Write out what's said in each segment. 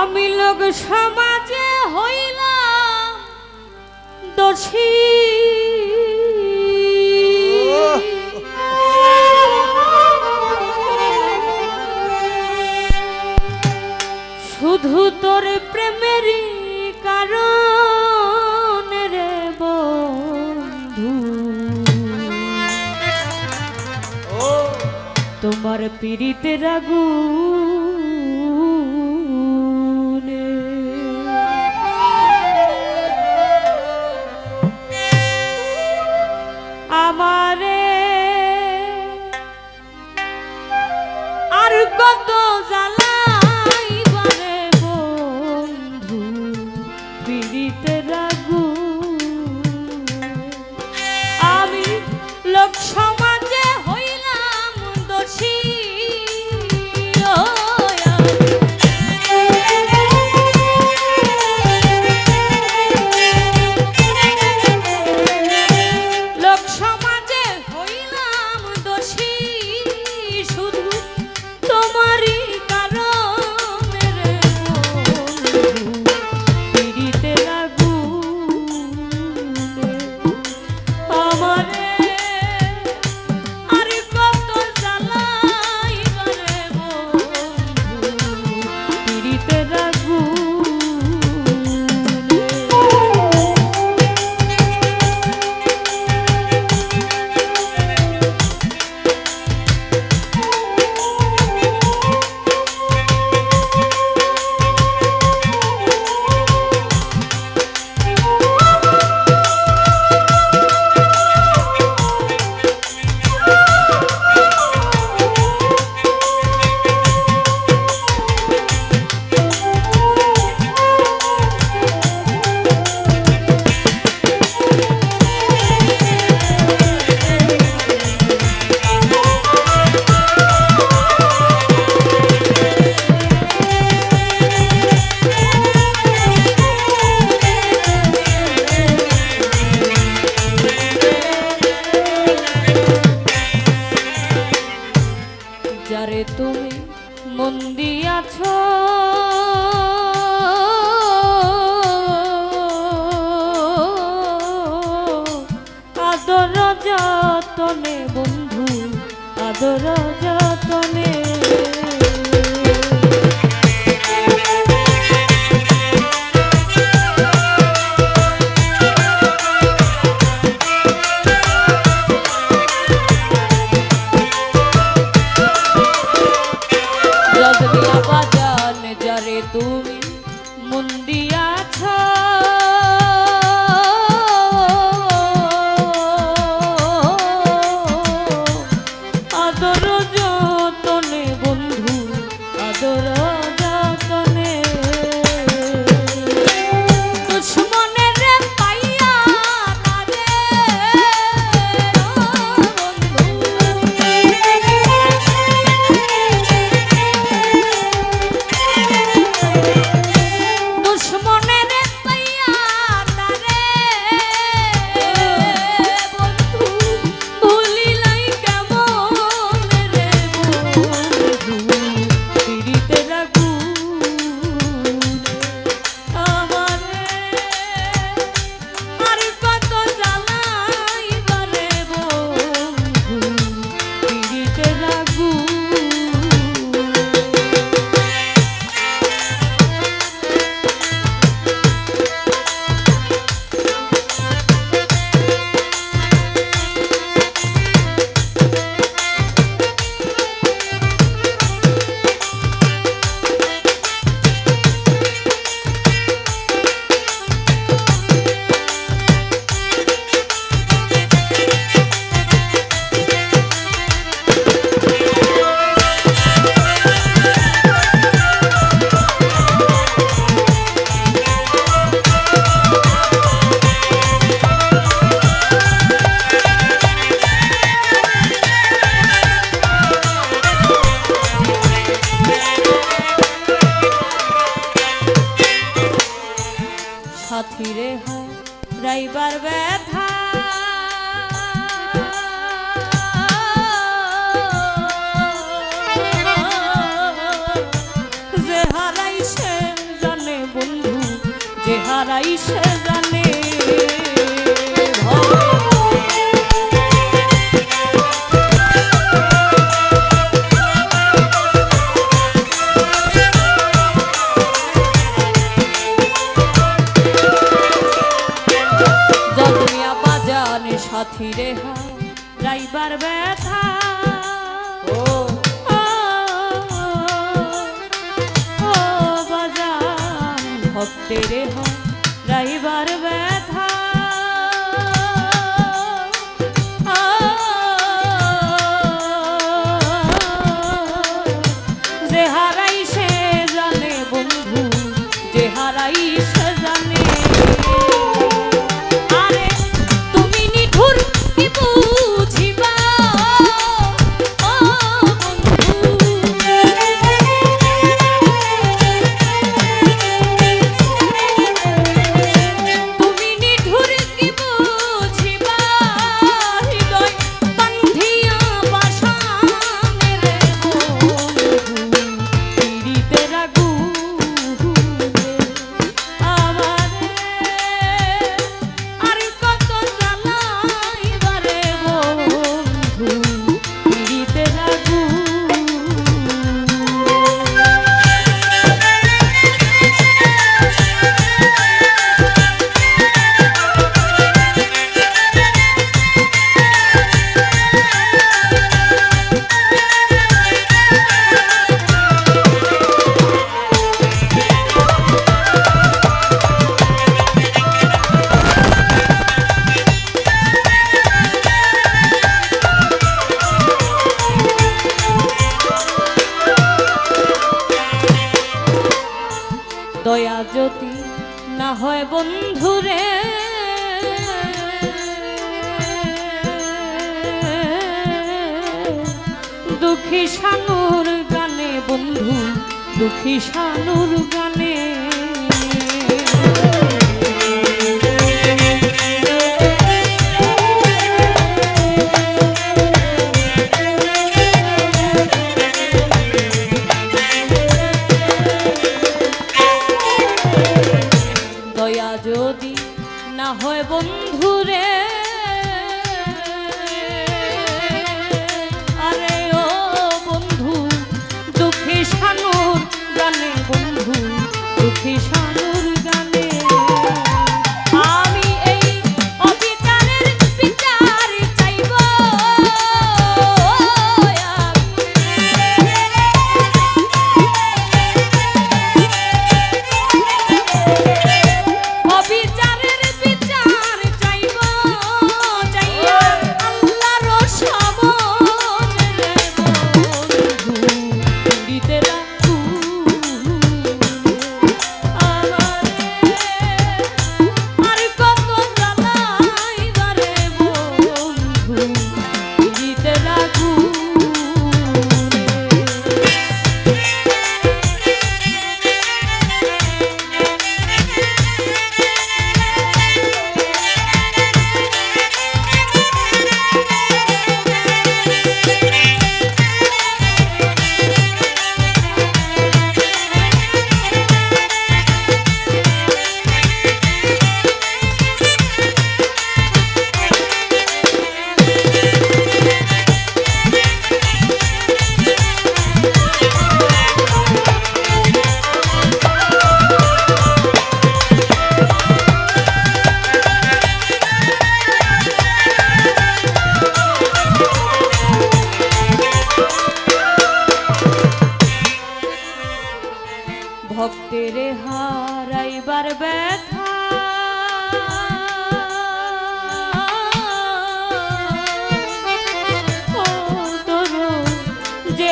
আমি লোক সমাজে হইলাম দোষী। শুধু তোর প্রেমেরই কারণ রে বন্ধু। তোমার পীড়িতে রাগু আমারে। আর কত জ্বালাইবারে তুমি মন দিয়াছ। আদর যতনে বন্ধু আদর ফিরে হয় রাইবার ব্যথা। যে হারাই সে জানে বন্ধু যে হারাই সে জানে আর ব্যথা। ও। বাজান ভক্তের হয় রাইবার ব্যথা। দুঃখী সানুর গানে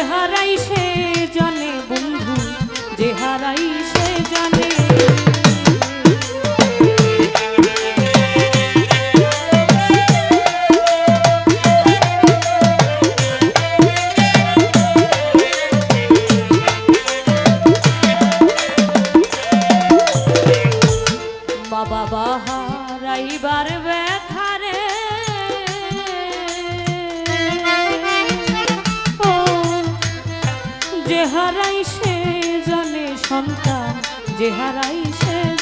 হারাই সে জানে বন্ধু যে হারাই সে জানে। বাবা হারাইবার ব্যথা যে হারাই সে জনে সন্তান যে হারাই সে